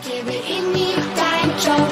Kiedy inni tańczą